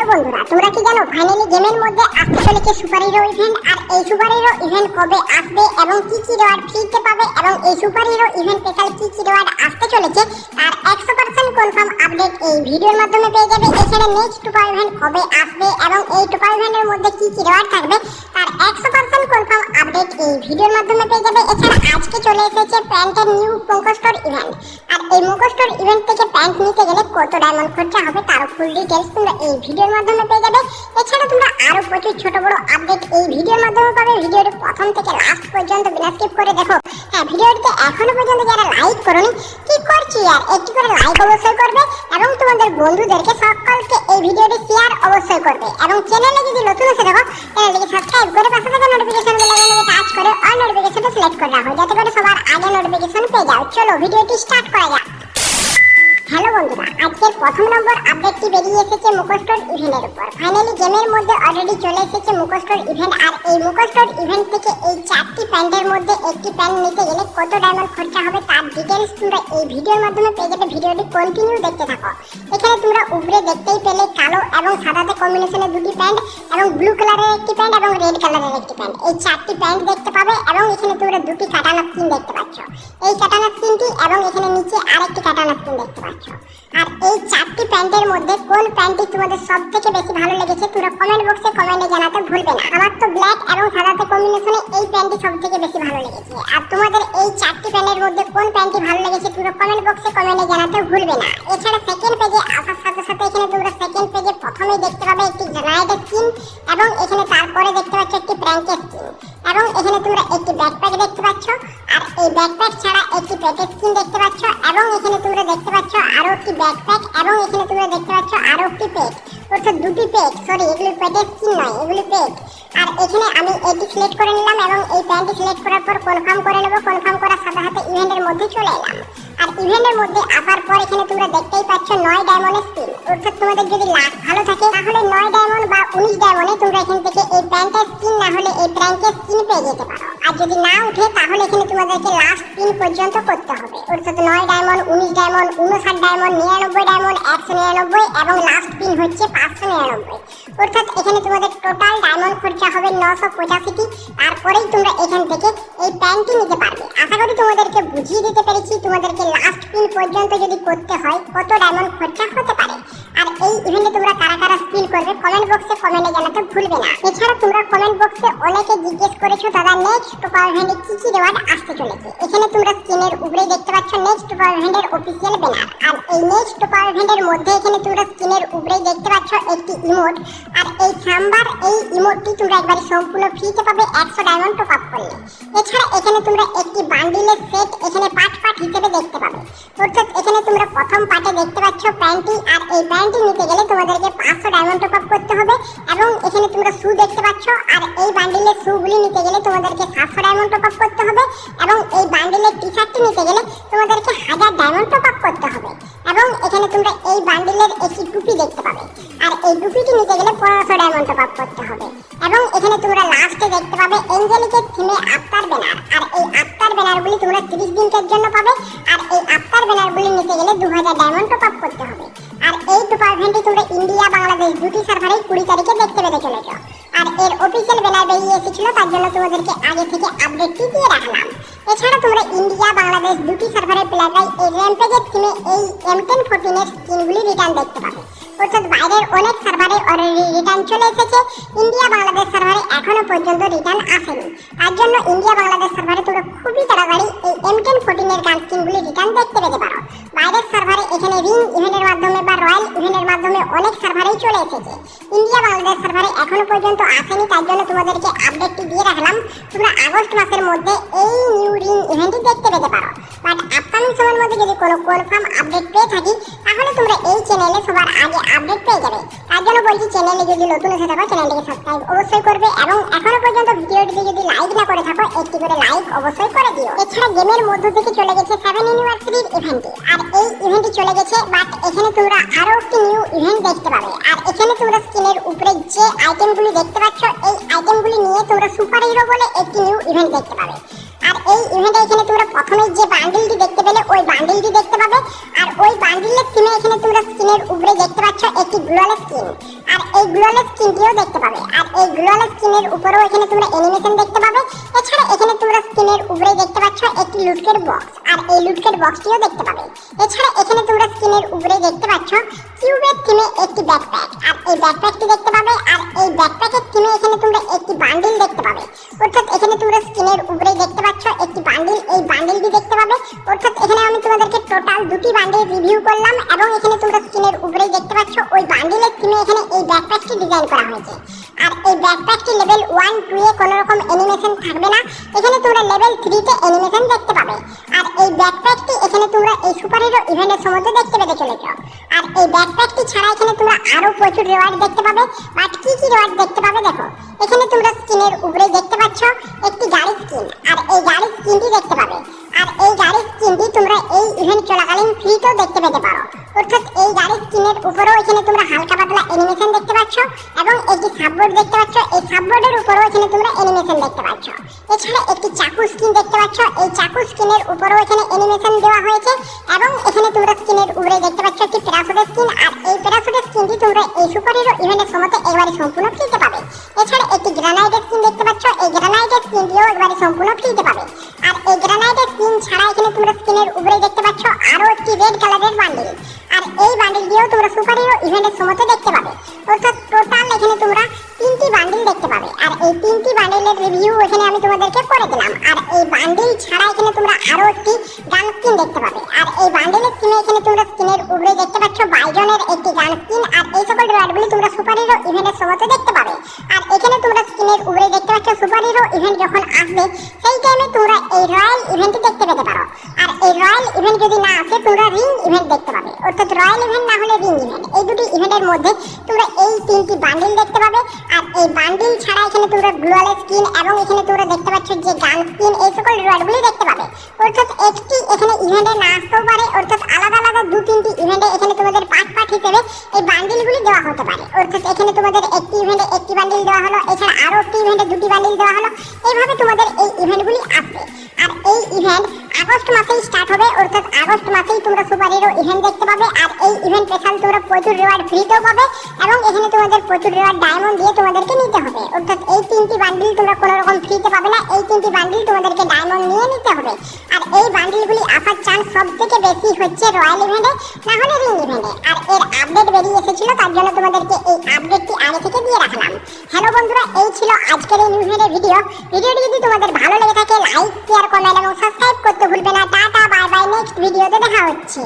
Hello বন্ধুরা, তোমরা কি জানো ফাইনালি গেমের মধ্যে আসতে চলেছে সুপার হিরো ইভেন্ট আর এই সুপার হিরো ইভেন্ট কবে আসবে এবং কি কি রিওয়ার্ড ফ্রিতে পাবে এবং এই সুপার হিরো ইভেন্ট স্পেশাল কি কি রিওয়ার্ড আসতে চলেছে, তার একশো পার্সেন্ট কনফার্ম আপডেট এই ভিডিওর মাধ্যমে পেয়ে যাবে। এছাড়া নেক্সট সুপার ইভেন্ট কবে আসবে এবং এই সুপার ইভেন্টের মধ্যে কি কি রিওয়ার্ড থাকবে তার পার্সেন্ট কনফার্ম আপডেট এই ভিডিওর মাধ্যমে পেয়ে যাবে। এছাড়া আজকে চলে এসেছে প্যান্টের নিউ ইভেন্ট আর এই ইভেন্ট থেকে প্যান্ট নিতে গেলে কত ডায়মন্ড খরচা হবে তারও ফুল ডিটেলস তোমরা এই ভিডিওর মাধ্যমে পেয়ে যাবে। এছাড়া তোমরা আরও প্রচুর ছোট বড় আপডেট এই ভিডিওর মাধ্যমে পাবে। ভিডিওটি প্রথম থেকে লাস্ট পর্যন্ত বিনা স্কিপ করে দেখো। হ্যাঁ ভিডিওটিতে এখনও পর্যন্ত যারা লাইক করোনি, কি করছি আর একটু করে লাইক অবশ্যই করবে। এবং তোমাদের বন্ধুদেরকে সকলকে এই ভিডিওটি শেয়ার অবশ্যই করবে। এবং চ্যানেলে যদি নতুন এসে থাকো চ্যানেলটিকে সাবস্ক্রাইব করে পাশে থাকা নোটিফিকেশন বেল টাচ করে অল নোটিফিকেশনটা সিলেক্ট করে রাখো, যাতে করে সবার আগে নোটিফিকেশন পেয়ে যাও। চলো ভিডিওটি স্টার্ট করা যাক। হ্যালো বন্ধুরা আজকের প্রথম নম্বর আপডেটটি বেরিয়ে এসেছে মুখোস্টোর ইভেন্টের উপর? ফাইনালি গেমের মধ্যে অলরেডি চলে এসেছে মুখোস্টোর ইভেন্ট আর এই মুখোস্টোর ইভেন্ট থেকে এই চারটি প্যান্টের মধ্যে একটি প্যান্ট নিতে গেলে কত ডায়মন্ড খরচা হবে তার ডিটেলস তোমরা এই ভিডিওর মাধ্যমে পেয়ে যাবে। ভিডিওটি কন্টিনিউ দেখতে থাকো। এখানে তোমরা উপরে দেখতেই পেলে কালো এবং সাদাতে কম্বিনেশনে দুটি প্যান্ট এবং ব্লু কালারের একটি প্যান্ট এবং রেড কালারের একটি প্যান্ট এই চারটি প্যান্ট দেখতে পাবে এবং এখানে তোমরা দুটি কাটানা স্কিন দেখতে পাচ্ছ। এই কাটানা স্কিনটি এবং এখানে নিচে আরেকটি কাটানা স্কিন দেখতে পাচ্ছ। আর এই চারটি প্যান্টের মধ্যে কোন প্যান্টটি তোমাদের সব থেকে বেশি ভালো লেগেছে তোমরা কমেন্ট বক্সে কমেন্টে জানাতে ভুলবে না। আমার তো ব্ল্যাক এবং সাদাতে কম্বিনেশনে এই প্যান্টটি সব থেকে বেশি ভালো লেগেছে। আর তোমাদের এই চারটি প্যান্টের মধ্যে কোন প্যান্টটি ভালো লেগেছে তোমরা কমেন্ট বক্সে কমেন্টে জানাতে ভুলবে না। এছাড়া সেকেন্ড পেজে আসার সাথে সাথে এখানে তোমরা সেকেন্ড পেজে প্রথমেই দেখতে পাবে একটি জানাইড স্কিন এবং এখানে তারপরে দেখতে পাচ্ছ একটি প্র্যাঙ্কের স্কিন এবং এখানে তোমরা একটি ব্যাকপ্যাক দেখতে এই ব্যাকপ্যাক ছাড়া একটি পেটের স্কিন দেখতে পাচ্ছ এবং এখানে তোমরা দেখতে পাচ্ছ আরও একটি ব্যাকপ্যাক এবং এখানে তোমরা দেখতে পাচ্ছ আরও একটি পেট অর্থাৎ দুটি পেট সরি এগুলি পেটের স্কিন নয়, এগুলি পেট আর এখানে আমি এটি সিলেক্ট করে নিলাম এবং এই প্যান্টটি সিলেক্ট করার পর কনফার্ম করে নেব কনফার্ম করার সাথে সাথে ইভেন্টের মধ্যে চলে এলাম। আর ইভেন্টের মধ্যে আসার পর এখানে তোমরা দেখতেই পাচ্ছ নয় ডায়মন্ডের স্কিন অর্থাৎ তোমাদের যদি লাক ভালো থাকে, তাহলে নয় ডায়মন্ড বা উনিশ ডায়মন্ডে তোমরা এখান থেকে এই প্যান্টের স্কিন না হলে এই প্র্যাঙ্কের স্কিন পেয়ে যেতে যদি না উঠে তাহলে এখানে তোমাদেরকে লাস্ট স্পিন পর্যন্ত করতে হবে। অর্থাৎ নয় ডায়মন্ড উনিশ ডায়মন্ড উনষাট ডায়মন্ড নিরানব্বই ডায়মন্ড একশো নিরানব্বই এবং লাস্ট স্পিন হচ্ছে পাঁচশো নিরানব্বই। অর্থাৎ এখানে তোমাদের টোটাল ডায়মন্ড খরচা হবে নশো পঁচাশিটি। তারপরেই তোমরা এখান থেকে এই প্যান্টটি নিতে পারবে। আশা করি তোমাদেরকে বুঝিয়ে দিতে পেরেছি। তোমাদেরকে লাস্ট স্পিন পর্যন্ত যদি করতে হয়, কত ডায়মন্ড খরচা হতে পারে? আর এই ইভেন্টে তোমরা কারা কারা স্কিল করবে কমেন্ট বক্সে কমেন্টে জানাতে ভুলবে না। এছাড়া তোমরা কমেন্ট বক্সে অনেকে জিজ্ঞেস করেছ, দাদা নেক্সট টুপার ইভেন্টে কি কি রিওয়ার্ড আসতে চলেছে? এখানে তোমরা স্ক্রিনের উপরেই দেখতে পাচ্ছ নেক্সট টুপার ইভেন্টের অফিসিয়াল ব্যানার আর এই নেক্সট টুপার ইভেন্টের মধ্যে এখানে তোমরা স্ক্রিনের উপরেই দেখতে পাচ্ছ একটি ইমোট আর এই সাম্বার, এই ইমোটটি তোমরা একবারে সম্পূর্ণ ফ্রিতে পাবে একশো ডায়মন্ড টপ আপ করলে। এছাড়া এখানে তোমরা একটি বান্ডিলের সেট এখানে পার্ট পার্ট হিসেবে দেখতে পাবে। অর্থাৎ এখানে তোমরা প্রথম পার্টে দেখতে পাচ্ছ প্যান্টটি আর এই প্যান্টটি নিতে গেলে তোমাদেরকে পাঁচশো ডায়মন্ড টপ আপ করতে হবে এবং এখানে তোমরা শু দেখতে পাচ্ছ, আর এই বান্ডিলের শুগুলি নিতে গেলে তোমাদেরকে সাতশো ডায়মন্ড টপ আপ করতে হবে এবং এই বান্ডিলের টি শার্টটি নিতে গেলে তোমাদেরকে হাজার ডায়মন্ড টপ আপ করতে হবে এবং এখানে তোমরা এই বান্ডিলের একটি টুপি দেখতে পাবে। আর এই টুপিটি নিতে গেলে পনেরোশো ডায়মন্ড টপ আপ করতে হবে এবং এখানে তোমরা লাস্টে দেখতে পাবে এঞ্জেলিকের থিমে আফতার ব্যানার আর এই আফতার ব্যানারগুলি তোমরা তিরিশ দিনের জন্য পাবে। আর এই আফতার ব্যানারগুলি নিতে গেলে দু হাজার ডায়মন্ড টপ ডিপার্টমেন্টটি তোমরা ইন্ডিয়া, বাংলাদেশ দুটি সার্ভারেই কুড়ি তারিখে দেখতে পেতে চলেছ। আর এর অফিসিয়াল ব্যানার বেরিয়ে এসেছিল, তার জন্য তোমাদেরকে আগে থেকে আপডেটটি দিয়ে রাখলাম। এছাড়া তোমরা ইন্ডিয়া, বাংলাদেশ দুটি সার্ভারের প্লেয়াররাই এই র্যাম্পেজের থিমে এই এম টেন ফোরটিনের স্কিনগুলি রিটার্ন দেখতে পাবে। অর্থাৎ বাইরের অনেক সার্ভারে অলরেডি রিটার্ন চলে এসেছে, ইন্ডিয়া, বাংলাদেশ সার্ভারে এখনও পর্যন্ত রিটার্ন আসেনি। তার জন্য ইন্ডিয়া, বাংলাদেশ সার্ভারে তোমরা খুবই তাড়াতাড়ি এই এম টেন ফোরটিনের গান স্কিনগুলি রিটার্ন দেখতে পেতে পারো। বাইরের সার্ভারে এখানে রিং ইভেন্টের মাধ্যমে রয়্যাল ইভেন্টের মাধ্যমে অনেক সার্ভারেই চলে এসেছে। ইন্ডিয়া বাংলাদেশ সার্ভারে এখনও পর্যন্ত আসেনি তার জন্য তোমাদেরকে আপডেটটি দিয়ে রাখলাম। তোমরা আগস্ট মাসের মধ্যে এই নিউ রিং ইভেন্টটি দেখতে পেতে পারো। বাট আপকামিং সময়ের মধ্যে যদি কোনো কনফার্ম আপডেট পেয়ে থাকি, তাহলে তোমরা এই চ্যানেলে সবার আগে আপডেট পেয়ে যাবে। তার জন্য বলছি চ্যানেলে যদি নতুন এসে থাকো চ্যানেলটিকে সাবস্ক্রাইব অবশ্যই করবে এবং এখনও পর্যন্ত ভিডিওটিতে যদি লাইক না করে থাকো, একটি করে লাইক অবশ্যই করে দিও। এছাড়া গেমের মধ্য থেকে চলে গেছে সেভেন ইউনিভার্সিটির ইভেন্টে আর এই ইভেন্টটি চলে গেছে বাট এখানে তোমরা আরও একটি নিউ ইভেন্ট দেখতে পাবে। আর এখানে তোমরা স্ক্রিনের উপরে যে আইটেমগুলি দেখতে পাচ্ছ, এই আইটেমগুলি নিয়ে তোমরা সুপার হিরো বলে একটি নিউ ইভেন্ট দেখতে পাবে। আর এই ইভেন্টে এখানে তোমরা প্রথমে যে বান্ডিলটি দেখতে পেলে, ওই বান্ডিলটি দেখতে স্কিনের উপরে দেখতে পাচ্ছ একটি গ্লোয়াল স্কিন। আর এই গ্লোয়াল স্কিনটিও দেখতে পাবে। আর এই গ্লোয়াল স্কিনের উপরেও এখানে তোমরা অ্যানিমেশন দেখতে পাবে। এছাড়া এখানে তোমরা স্কিনের উপরে দেখতে পাচ্ছ একটি লুটকের বক্স আর এই লুটকের বক্সটিও দেখতে পাবে। এছাড়া এখানে তোমরা স্কিনের উপরে দেখতে পাচ্ছ কিউবের থিমে একটি ব্যাকপ্যাক আর এই ব্যাকপ্যাকটি দেখতে পাবে। আর এই ব্যাকপ্যাকের থিমে এখানে তোমরা একটি বান্ডিল দেখতে পাবে। অর্থাৎ এখানে তোমরা স্কিনের উপরে দেখতে পাচ্ছ একটি বান্ডিল এই বান্ডিলটি দেখতে পাবে। অর্থাৎ এখানে আমি তোমাদেরকে টোটাল দুটি বান্ডিল রিভিউ করলাম ডিজাইন করা হয়েছে। আর এই ব্যাকপ্যাকটি লেভেল ওয়ান টু এ কোনো রকম অ্যানিমেশন থাকবে না? এখানে তোমরা লেভেল থ্রিতে অ্যানিমেশন দেখতে পাবে। আর এই ব্যাকপ্যাকটি এখানে তোমরা এই সুপার হিরো ইভেন্টের সময় দেখতে পেতে চলেছ। আর এই ব্যাকপ্যাকটি ছাড়া এখানে তোমরা আরও প্রচুর রেওয়ার্ড দেখতে পাবে? বাট কী কী রেওয়ার্ড দেখতে পাবে দেখো। দেখতে পাচ্ছ, এই সাববোর্ডের উপরেও এখানে তোমরা অ্যানিমেশন দেখতে পাচ্ছ। এছাড়া একটি চাকু স্কিন দেখতে পাচ্ছ, এই চাকু স্কিনের উপরেও এখানে অ্যানিমেশন দেওয়া হয়েছে এবং এখানে তোমরা স্কিনের উপরে দেখতে পাচ্ছ একটি প্যারাসুটের স্কিন আর এই প্যারাসুটের স্কিনটি তোমরা এই সুপার হিরো ইভেন্টের সময়তে একবারে সম্পূর্ণ ফ্রিতে পাবে। এছাড়া একটি গ্রানাইটের স্কিন দেখতে পাচ্ছ, এই গ্রানাইটের স্কিনটিও একবারে সম্পূর্ণ ফ্রিতে পাবে। আর এই গ্রানাইটের স্কিন ছাড়া এখানে তোমরা স্কিনের উপরে দেখতে পাচ্ছ আরও একটি রেড কালারের বান্ডিল আর এই বান্ডিল দিয়েও তোমরা সুপার হিরো ইভেন্টের সময়তে দেখতে পাবে। অর্থাৎ এই তিনটি বান্ডিলের রিভিউ এখানে আমি তোমাদেরকে করে দিলাম। আর এই বান্ডিল ছাড়া এখানে তোমরা আরও একটি গান স্কিন দেখতে পাবে। আর এই বান্ডিলের স্কিনে এখানে তোমরা স্কিনের উপরে দেখতে পাচ্ছ বাইজনের একটি গান স্কিন আর এই সকল রিওয়ার্ডগুলি তোমরা সুপার হিরো ইভেন্টের সময়তে দেখতে পাবে। আর এখানে তোমরা স্কিনের উপরে দেখতে পাচ্ছ সুপার হিরো ইভেন্ট যখন আসবে, সেই টাইমে তোমরা এই রয়্যাল ইভেন্টটি দেখতে পেতে পারো। আর এই রয়্যাল ইভেন্ট যদি না আসে, তোমরা রিং ইভেন্ট দেখতে অর্থাৎ রয়্যাল ইভেন্ট না হলে রিং ইভেন্ট এই দুটি ইভেন্টের মধ্যে তোমরা এই তিনটি বান্ডিল দেখতে পাবে। আর এই বান্ডিল ছাড়া এখানে তোমরা গ্লোয়াল স্কিন এবং এখানে তোমরা দেখতে পাচ্ছ যে গান স্কিন এই সকল রিওয়ার্ডগুলি দেখতে পাবে। অর্থাৎ একটি এখানে ইভেন্টে না আসতেও পারে, অর্থাৎ আলাদা আলাদা দু তিনটি ইভেন্টে এখানে তোমাদের পার্ট পার্ট হিসেবে এই বান্ডিলগুলি দেওয়া হতে পারে। অর্থাৎ এখানে তোমাদের একটি ইভেন্টে একটি বান্ডিল দেওয়া হলো, এছাড়া আরও একটি ইভেন্টে দুটি বান্ডিল দেওয়া হলো। এইভাবে তোমাদের এই ইভেন্টগুলি আসবে। আর এই ইভেন্ট আগস্ট মাসেই স্টার্ট হবে, অর্থাৎ আগস্ট মাসেই তোমরা সুপার হিরো ইভেন্ট দেখতে পাবে, আর এই ইভেন্ট স্পেশাল তোমরা প্রচুর রিওয়ার্ড ফ্রিতেও পাবে, এবং এখানে তোমাদের প্রচুর রিওয়ার্ড ডায়মন্ড দিয়ে তোমাদেরকে নিতে হবে। অর্থাৎ এই তিনটি বান্ডিল তোমরা কোনো রকম ফ্রিতে পাবে না, এই তিনটি বান্ডিল তোমাদেরকে ডায়মন্ড নিয়ে নিতে হবে। এই বান্ডিলগুলি আসার চান্স সব থেকে বেশি হচ্ছে রয়্যাল ইভেন্টে না হলে রিং ইভেন্টে আর এর আপডেট বেরিয়ে এসেছিল, তার জন্য তোমাদেরকে এই আপডেটটি আগে থেকে দিয়ে রাখলাম। হ্যালো বন্ধুরা, এই ছিল আজকের এই নিউজের ভিডিও ভিডিওটি যদি তোমাদের ভালো লেগে থাকে লাইক শেয়ার কমেন্ট এবং সাবস্ক্রাইব করতে ভুলবে না। টাটা বাই বাই নেক্সট ভিডিওতে দেখা হচ্ছে।